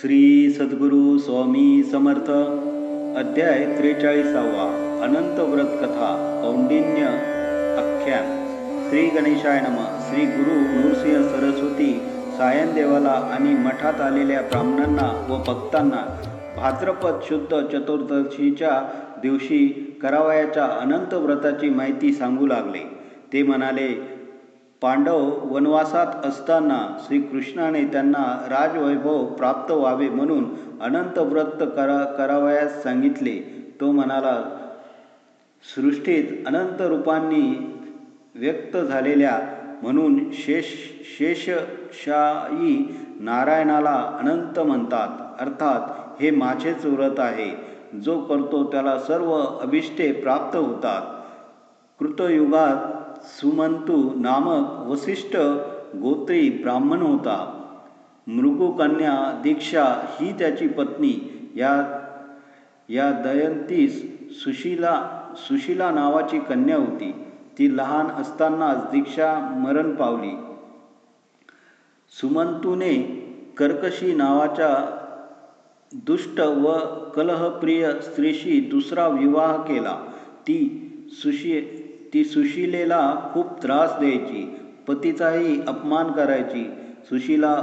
श्री सद्गुरू स्वामी समर्थ. अध्याय त्रेचाळीसावा. अनंत व्रत कथा. कौंडिन्य आख्यान श्री गणेशाय नम. श्री गुरु नृसिंह सरस्वती सायनदेवाला आणि मठात आलेल्या ब्राह्मणांना व भक्तांना भाद्रपद शुद्ध चतुर्दशीच्या दिवशी करावयाच्या अनंत व्रताची माहिती सांगू लागले. ते म्हणाले पांडव वनवासात असताना श्रीकृष्णाने त्यांना राजवैभव प्राप्त व्हावे म्हणून अनंत व्रत करा करावयास सांगितले. तो म्हणाला सृष्टीत अनंत रूपांनी व्यक्त झालेल्या म्हणून शेष शेषशाही नारायणाला अनंत म्हणतात. अर्थात हे माझेच व्रत आहे. जो करतो त्याला सर्व अभिष्टे प्राप्त होतात. कृतयुगात सुमंतू नामक वसिष्ठ गोत्री ब्राह्मण होता. मृगुकन्या दीक्षा ही त्याची पत्नी. या या दयंतीस सुशीला सुशीला नावाची कन्या होती. ती लहान असतानाच दीक्षा मरण पावली. सुमंतूने कर्कशी नावाच्या दुष्ट व कलहप्रिय स्त्रीशी दुसरा विवाह केला. ती सुशी ती सुशीलेला खूप त्रास द्यायची पतीचाही अपमान करायची. सुशीला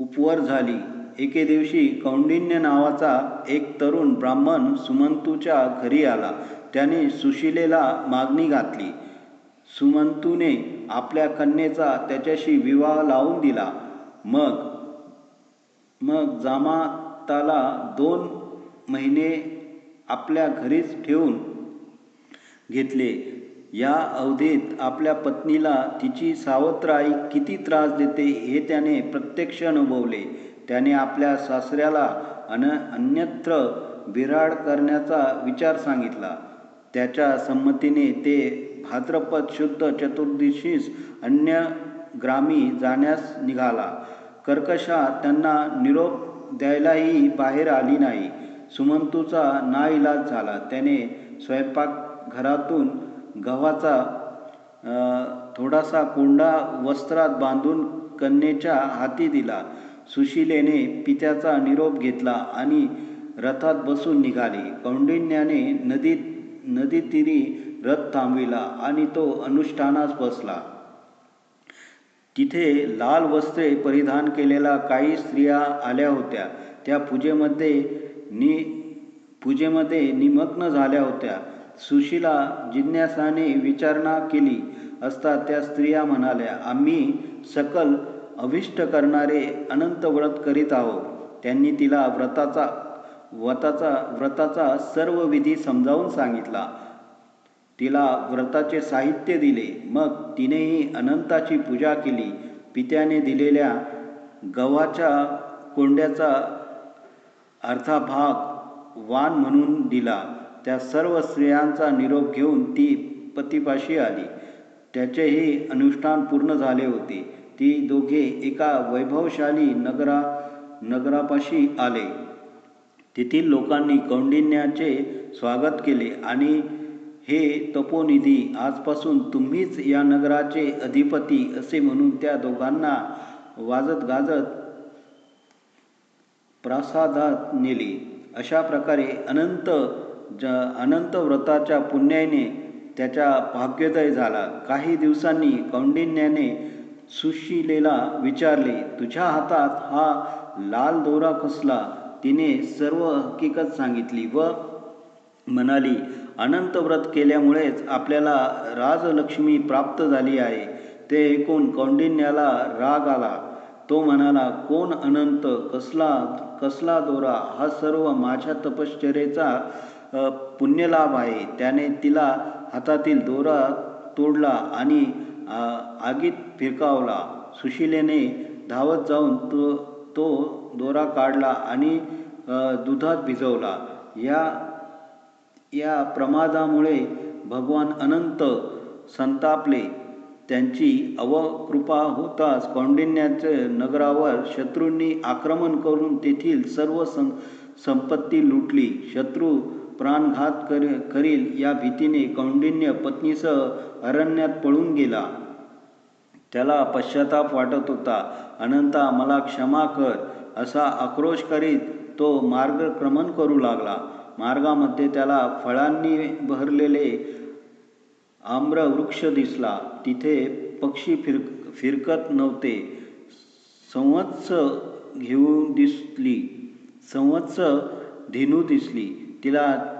उपवर झाली. एके दिवशी कौंडिन्य नावाचा एक तरुण ब्राह्मण सुमंतूच्या घरी आला. त्याने सुशीलेला मागणी घातली. सुमंतूने आपल्या कन्येचा त्याच्याशी विवाह लावून दिला. मग मग जामाताला दोन महिने आपल्या घरीच ठेवून घेतले. या अवधीत आपल्या पत्नीला तिची सावत्र आई किती त्रास देते हे त्याने प्रत्यक्ष अनुभवले. त्याने आपल्या सासऱ्याला अन अन्यत्र बिराड करण्याचा विचार सांगितला. त्याच्या संमतीने ते भाद्रपद शुद्ध चतुर्दशीस अन्य ग्रामी जाण्यास निघाला. कर्कशा त्यांना निरोप द्यायलाही बाहेर आली नाही. सुमंतूचा नाईलाज झाला. त्याने स्वयंपाक घरातून गव्हाचा थोडासा कोंडा वस्त्रात बांधून कन्येच्या हाती दिला. सुशिलेने पित्याचा निरोप घेतला आणि रथात बसून निघाली. कौंडिन्याने नदीत नदीतीरी रथ थांबविला आणि तो अनुष्ठानास बसला. तिथे लाल वस्त्रे परिधान केलेल्या काही स्त्रिया आल्या होत्या. त्या पूजेमध्ये नि पूजेमध्ये निमग्न झाल्या होत्या. सुशीला जिज्ञासाने विचारणा केली असता त्या स्त्रिया म्हणाल्या आम्ही सकल अभिष्ट करणारे अनंत व्रत करीत आहोत. त्यांनी तिला व्रताचा व्रताचा व्रताचा सर्व विधी समजावून सांगितला. तिला व्रताचे साहित्य दिले. मग तिनेही अनंताची पूजा केली. पित्याने दिलेल्या गव्हाच्या कोंड्याचा अर्धा भाग वाण म्हणून दिला. त्या सर्व स्त्रियांचा निरोप घेऊन ती पतीपाशी आली. त्याचेही अनुष्ठान पूर्ण झाले होते. ती दोघे एका वैभवशाली नगरा नगरापाशी आले. तेथील लोकांनी कौंडिन्याचे स्वागत केले आणि हे तपोनिधी आजपासून तुम्हीच या नगराचे अधिपती असे म्हणून त्या दोघांना वाजत गाजत प्रासादात नेले. अशा प्रकारे अनंत ज अनंत व्रताच्या पुण्याने त्याच्या भाग्योदय झाला. काही दिवसांनी कौंडिन्याने सुशिलेला विचारले तुझ्या हातात हा लाल दोरा कसला? तिने सर्व हकीकत सांगितली व म्हणाली अनंत व्रत केल्यामुळेच आपल्याला राजलक्ष्मी प्राप्त झाली आहे. ते ऐकून कौंडिन्याला राग आला. तो म्हणाला कोण अनंत? कसला कसला दोरा? हा सर्व माझ्या तपश्चर्येचा पुण्यलाभ आहे. त्याने तिला हातातील दोरा तोडला आणि आगीत फिरकावला. सुशिलेने धावत जाऊन तो तो दोरा काढला आणि दुधात भिजवला. या या प्रमादामुळे भगवान अनंत संतापले. त्यांची अवकृपा होताच कौंडिन्याचे नगरावर शत्रूंनी आक्रमण करून तेथील सर्व सं संपत्ती लुटली. शत्रू प्राणघात कर करील या भीतीने कौंडिन्य पत्नीसह अरण्यात पळून गेला. त्याला पश्चाताप वाटत होता. अनंता मला क्षमा कर असा आक्रोश करीत तो मार्गक्रमण करू लागला. मार्गामध्ये त्याला फळांनी भरलेले आम्रवृक्ष दिसला. तिथे पक्षी फिर फिरकत नव्हते. संवत्स घेऊन दिसली. संवत्स धेनू दिसली. तिला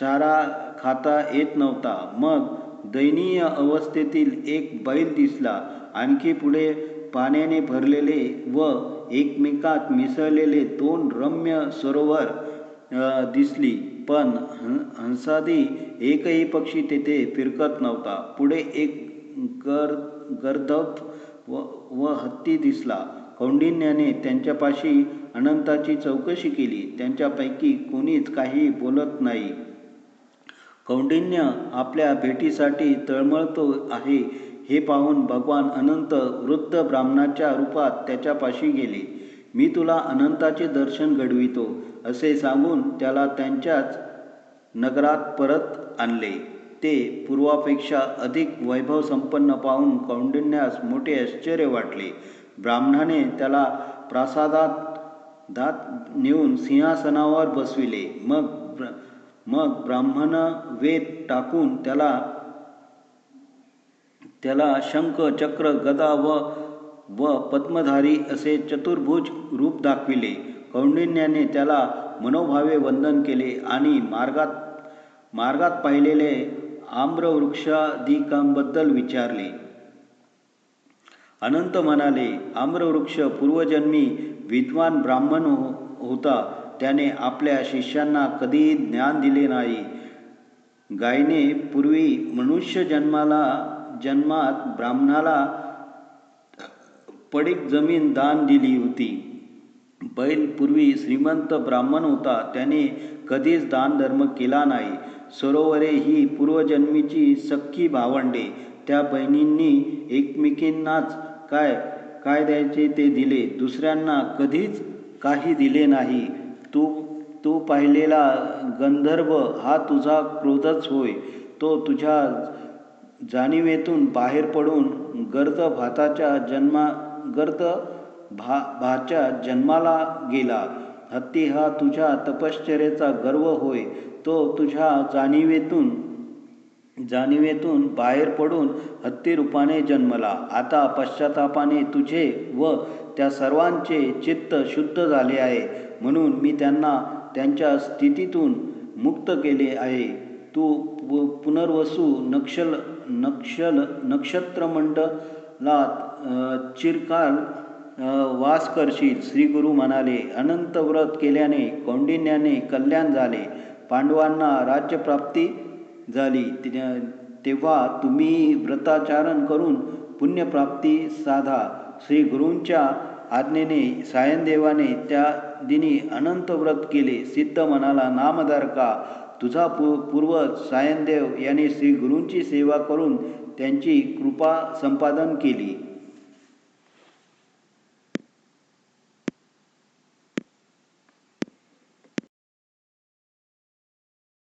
चारा खाता येत नव्हता. मग दयनीय अवस्थेतील एक बैल दिसला. आणखी पुढे पाण्याने भरलेले व एकमेकात मिसळलेले दोन रम्य सरोवर दिसली. पण हं हंसादी एकही पक्षी तेथे फिरकत नव्हता. पुढे एक गर गर्दभ व व हत्ती दिसला. कौंडिन्याने त्यांच्यापाशी अनंताची चौकशी केली. त्यांच्यापैकी कोणीच काही बोलत नाही. कौंडिन्य आपल्या भेटीसाठी तळमळतो आहे हे पाहून भगवान अनंत वृद्ध ब्राह्मणाच्या रूपात त्याच्यापाशी गेले. मी तुला अनंताचे दर्शन घडवितो असे सांगून त्याला त्यांच्याच नगरात परत आणले. ते पूर्वापेक्षा अधिक वैभव संपन्न पाहून कौंडिन्यास मोठे आश्चर्य वाटले. ब्राह्मणाने त्याला प्रासादात दात नेऊन सिंहासनावर बसविले. मग मग ब्राह्मण वेद टाकून त्याला त्याला शंख चक्र गदा व व पद्मधारी असे चतुर्भुज रूप दाखविले. कौंडिन्याने त्याला मनोभावे वंदन केले आणि मार्गात मार्गात पाहिलेले आम्रवृक्षादिकांबद्दल विचारले. अनंत म्हणाले आम्रवृक्ष पूर्वजन्मी विद्वान ब्राह्मण हो होता. त्याने आपल्या शिष्यांना कधीही ज्ञान दिले नाही. गायने पूर्वी मनुष्य जन्माला जन्मात ब्राह्मणाला पडीक जमीन दान दिली होती. बैल पूर्वी श्रीमंत ब्राह्मण होता त्याने कधीच दानधर्म केला नाही. सरोवरे ही पूर्वजन्मीची सख्खी भावंडे. त्या बहिणींनी एकमेकींनाच काय काय द्यायचे ते दिले. दुसऱ्यांना कधीच काही दिले नाही. तू तू पाहिलेला गंधर्व हा तुझा क्रोधच होय. तो तुझ्या जाणीवेतून बाहेर पडून गर्द भाताच्या जन्मा गर्द भा भाच्या जन्माला गेला. हत्ती हा तुझ्या तपश्चर्याचा गर्व होय. तो तुझ्या जाणीवेतून जाणीवेतून बाहेर पडून हत्ती रूपाने जन्मला. आता पश्चातापाने तुझे व त्या सर्वांचे चित्त शुद्ध झाले आहे. म्हणून मी त्यांना त्यांच्या स्थितीतून मुक्त केले आहे. तू पु पुनर्वसू नक्षल नक्षल नक्षत्रमंडलात चिरकाल वास करशील श्री गुरु म्हणाले. अनंत व्रत केल्याने कौंडिन्याने कल्याण झाले. पांडवांना राज्यप्राप्ती झाली. तेव्हा तुम्ही व्रताचारण करून पुण्यप्राप्ती साधा. श्री गुरूंच्या आज्ञेने सायनदेवाने त्या दिनी अनंत व्रत केले. सिद्ध म्हणाला नामदार का तुझा पू पूर्वज सायनदेव याने श्री गुरूंची सेवा करून त्यांची कृपा संपादन केली.